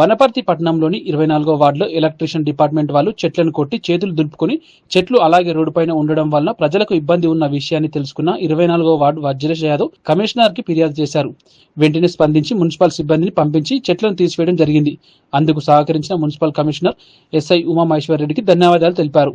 వనపర్తి పట్టణంలోని ఇరవై నాలుగో వార్డులో ఎలక్ట్రీషియన్ డిపార్ట్మెంట్ వాళ్ళు చెట్లను కొట్టి చేతులు దులుపుకుని చెట్లు అలాగే రోడ్డుపైన ఉండడం వలన ప్రజలకు ఇబ్బంది ఉన్న విషయాన్ని తెలుసుకున్న ఇరవై నాలుగో వార్డు వజ్రేష్ యాదవ్ కమిషనర్కి ఫిర్యాదు చేశారు. వెంటనే స్పందించి మున్సిపల్ సిబ్బందిని పంపించి చెట్లను తీసివేయడం జరిగింది. అందుకు సహకరించిన మున్సిపల్ కమిషనర్ ఎస్ఐ ఉమామహేశ్వర్ రెడ్డికి ధన్యవాదాలు తెలిపారు.